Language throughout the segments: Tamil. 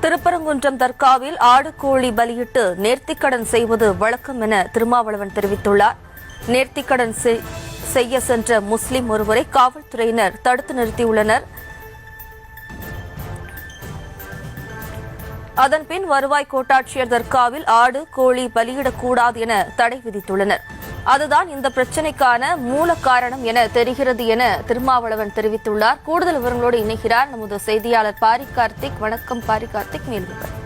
திருப்பரங்குன்றம் தர்காவில் ஆடு கோழி பலியிட்டு நேர்த்திக்கடன் செய்வது வழக்கம் என திருமாவளவன் தெரிவித்துள்ளார். நேர்த்திக்கடன் செய்- செய்ய சென்ற முஸ்லிம் ஒருவரை காவல்துறையினர் தடுத்து நிறுத்தியுள்ளனர். அதன்பின் வருவாய் கோட்டாட்சியர் தர்காவில் ஆடு கோழி பலியிடக்கூடாது என தடை விதித்துள்ளனர். அதுதான் இந்த பிரச்சனைக்கான மூல காரணம் என தெரிகிறது என திருமாவளவன் தெரிவித்துள்ளார். கூடுதல் விவரங்களோடு இணைகிறார் நமது செய்தியாளர் பாரி கார்த்திக் வணக்கம் பாரி கார்த்திக் மேலும்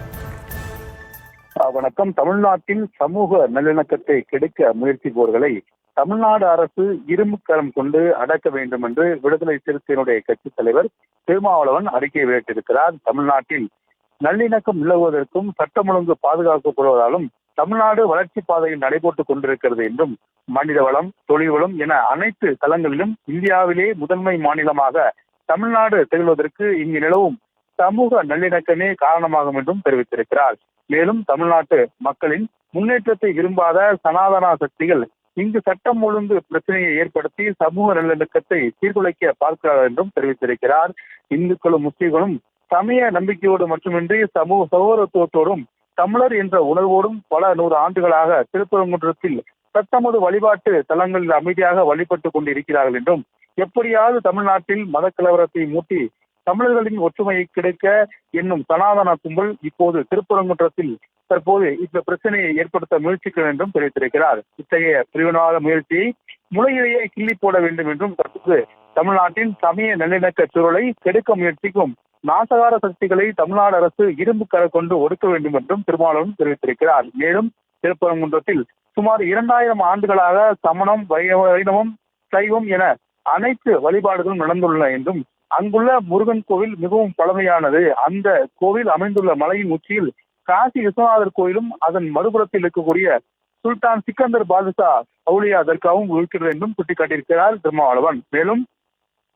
வணக்கம். தமிழ்நாட்டில் சமூக நல்லிணக்கத்தை கெடுக்க முயற்சிப்பவர்களை தமிழ்நாடு அரசு இரும்பு கரம் கொண்டு அடக்க வேண்டும் என்று விடுதலை சிறுத்தையினுடைய கட்சித் தலைவர் திருமாவளவன் அறிக்கை வெளியிட்டிருக்கிறார். தமிழ்நாட்டில் நல்லிணக்கம் நிலவுவதற்கும் சட்டம் ஒழுங்கு பாதுகாக்கப்படுவதாலும் தமிழ்நாடு வளர்ச்சி பாதையில் நடைபோட்டுக் கொண்டிருக்கிறது என்றும் மனித வளம் தொழில் வளம் என அனைத்து தளங்களிலும் இந்தியாவிலே முதன்மை மாநிலமாக தமிழ்நாடு திகழ்வதற்கு இங்கு நிலவும் சமூக நல்லிணக்கமே காரணமாகும் என்றும் தெரிவித்திருக்கிறார். மேலும் தமிழ்நாட்டு மக்களின் முன்னேற்றத்தை விரும்பாத சனாதன சக்திகள் இங்கு சட்டம் ஒழுங்கு பிரச்சனையை ஏற்படுத்தி சமூக நல்லிணக்கத்தை சீர்குலைக்க பார்க்கிறார் என்றும் தெரிவித்திருக்கிறார். இந்துக்களும் முஸ்லிம்களும் சமய நம்பிக்கையோடு மட்டுமின்றி சமூக சகோதரத்துவத்தோடும் தமிழர் என்ற உணர்வோடும் பல நூறு ஆண்டுகளாக திருப்பரங்குன்றத்தில் தத்தமது வழிபாட்டு தலங்களில் அமைதியாக வழிபட்டுக் கொண்டிருக்கிறார்கள் என்றும் எப்படியாவது தமிழ்நாட்டில் மத கலவரத்தை மூட்டி தமிழர்களின் ஒற்றுமையை கிடைக்க என்னும் சனாதன கும்பல் இப்போது திருப்பரங்குன்றத்தில் தற்போது இந்த பிரச்சனையை ஏற்படுத்த முயற்சிக்கிறது என்றும் தெரிவித்திருக்கிறார். இத்தகைய பிரிவினவாத முயற்சியை முளையிலேயே கிள்ளி போட வேண்டும் என்றும் தற்போது தமிழ்நாட்டின் சமய நல்லிணக்க சூழலை கெடுக்க முயற்சிக்கும் நாசகார சக்திகளை தமிழ்நாடு அரசு இரும்பு கரை கொண்டு ஒடுக்க வேண்டும் என்றும் திருமாவளவன் தெரிவித்திருக்கிறார். மேலும் திருப்பரங்குன்றத்தில் சுமார் இரண்டாயிரம் ஆண்டுகளாக சமணம் வைணவம் சைவம் என அனைத்து வழிபாடுகளும் நடந்துள்ளன என்றும் அங்குள்ள முருகன் கோவில் மிகவும் பழமையானது. அந்த கோவில் அமைந்துள்ள மலையின் உச்சியில் காசி விஸ்வநாதர் கோயிலும் அதன் மறுபுறத்தில் இருக்கக்கூடிய சுல்தான் சிக்கந்தர் பாதுஷா அவுலியா தர்காவும் இருக்கிறது என்றும் சுட்டிக்காட்டியிருக்கிறார் திருமாவளவன். மேலும்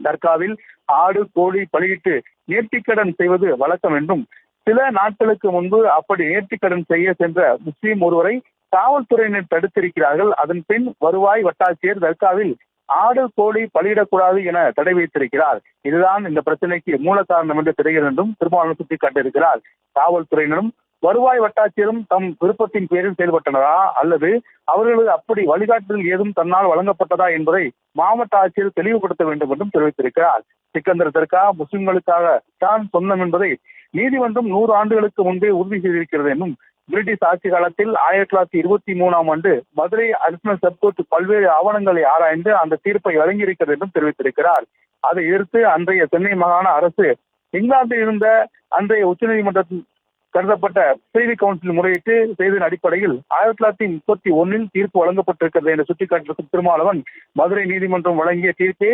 தர்காவில் ஆடு கோழி பலியிட்டு நேர்த்திக்கடன் செய்வது வழக்கம் என்றும் சில நாட்களுக்கு முன்பு அப்படி நேர்த்திக்கடன் செய்ய சென்ற முஸ்லீம் ஒருவரை காவல்துறையினர் தடுத்திருக்கிறார்கள். அதன் பின் வருவாய் வட்டாட்சியர் தர்காவில் ஆடு கோழி பலியிடக்கூடாது என தடை வைத்திருக்கிறார் இதுதான் இந்த பிரச்சனைக்கு மூல காரணம் என்று தெரிகிறது என்றும் திருமாவளவன் சுட்டிக்காட்டியிருக்கிறார். காவல்துறையினரும் வருவாய் வட்டாட்சியரும் தம் விருப்பத்தின் பேரில் செயல்பட்டனரா? அல்லது அவர்களது அப்படி வழிகாட்டுதல் ஏதும் தன்னால் வழங்கப்பட்டதா என்பதை மாவட்ட ஆட்சியர் தெளிவுபடுத்த வேண்டும் என்றும் தெரிவித்திருக்கிறார். சிக்கந்தர் தர்கா முஸ்லிம்களுக்காக தான் சொந்தம் என்பதை நீதிமன்றம் நூறு ஆண்டுகளுக்கு முன்பே உறுதி செய்திருக்கிறது என்றும் பிரிட்டிஷ் ஆட்சி காலத்தில் ஆயிரத்தி தொள்ளாயிரத்தி இருபத்தி மூணாம் ஆண்டு மதுரை அடிஷனல் சப்கோர்ட் பல்வேறு ஆவணங்களை ஆராய்ந்து அந்த தீர்ப்பை வழங்கியிருக்கிறது என்றும் தெரிவித்திருக்கிறார். அதை எதிர்த்து அன்றைய சென்னை மாகாண அரசு இங்கிலாந்தில் இருந்த அன்றைய உச்சநீதிமன்றத்தில் கருதப்பட்ட செய்தி கவுன்சில் முறையிட்டு செய்ததன் அடிப்படையில் ஆயிரத்தி தொள்ளாயிரத்தி முப்பத்தி ஒன்னில் தீர்ப்பு வழங்கப்பட்டிருக்கிறது என்று சுட்டிக்காட்டியிருக்கும் திருமாவளவன் மதுரை நீதிமன்றம் வழங்கிய தீர்ப்பே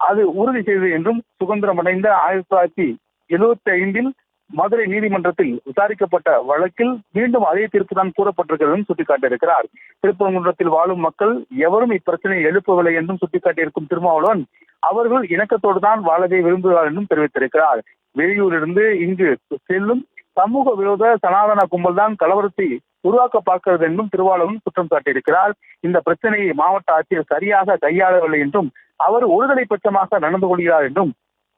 அது உறுதி செய்தது என்றும் சுதந்திரம் அடைந்த ஆயிரத்தி தொள்ளாயிரத்தி எழுபத்தி ஐந்தில் மதுரை நீதிமன்றத்தில் விசாரிக்கப்பட்ட வழக்கில் மீண்டும் அதே தீர்ப்பு தான் கூறப்பட்டிருக்கிறது என்றும் சுட்டிக்காட்டியிருக்கிறார். திருப்பரங்குன்றத்தில் வாழும் மக்கள் எவரும் இப்பிரச்சனையை எழுப்பவில்லை என்றும் சுட்டிக்காட்டியிருக்கும் திருமாவளவன் அவர்கள் இணக்கத்தோடு தான் வாழவே விரும்புகிறார் என்றும் தெரிவித்திருக்கிறார். வெளியூரிலிருந்து இங்கு செல்லும் சமூக விரோத சனாதன கும்பல் தான் கலவரத்தை உருவாக்க பார்க்கிறது என்றும் திருவாளவன் குற்றம் சாட்டியிருக்கிறார். இந்த பிரச்சனையை மாவட்ட ஆட்சியர் சரியாக கையாளவில்லை என்றும் அவர் ஒருதலை பட்சமாக நடந்து கொள்கிறார் என்றும்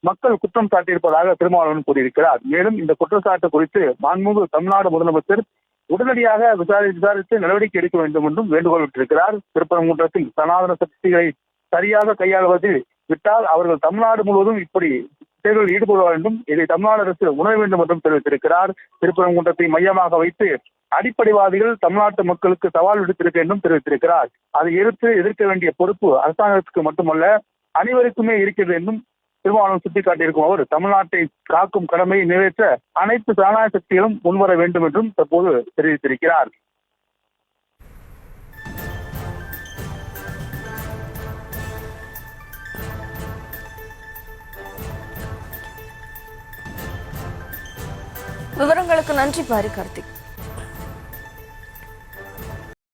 மக்கள் குற்றம் சாட்டியிருப்பதாக திருமாவளவன் கூறியிருக்கிறார். மேலும் இந்த குற்றச்சாட்டு குறித்து மாண்புமிகு தமிழ்நாடு முதலமைச்சர் உடனடியாக விசாரி விசாரித்து நடவடிக்கை எடுக்க வேண்டும் என்றும் வேண்டுகோள் விட்டிருக்கிறார் திருப்பரங்குன்றத்தில் சனாதன சக்திகளை சரியாக கையாளுவதில் விட்டால் அவர்கள் தமிழ்நாடு முழுவதும் இப்படி செயல்களில் ஈடுபட வேண்டும் இதை தமிழ்நாடு அரசு உணர வேண்டும் என்றும் தெரிவித்திருக்கிறார். திருப்பரங்குன்றத்தை மையமாக வைத்து அடிப்படைவாதிகள் தமிழ்நாட்டு மக்களுக்கு சவால் விடுத்திருக்க என்றும் தெரிவித்திருக்கிறார். அதை எதிர்த்து எதிர்க்க வேண்டிய பொறுப்பு அரசாங்கத்துக்கு மட்டுமல்ல அனைவருக்குமே இருக்கிறது என்றும் திருமாவளவன் சுட்டிக்காட்டியிருக்கும் அவர் தமிழ்நாட்டை காக்கும் கடமையை நிறைவேற்ற அனைத்து ஜனநாயக சக்திகளும் முன்வர வேண்டும் என்றும் தற்போது தெரிவித்திருக்கிறார். விவரங்களுக்கு நன்றி பாரி கார்த்திக்.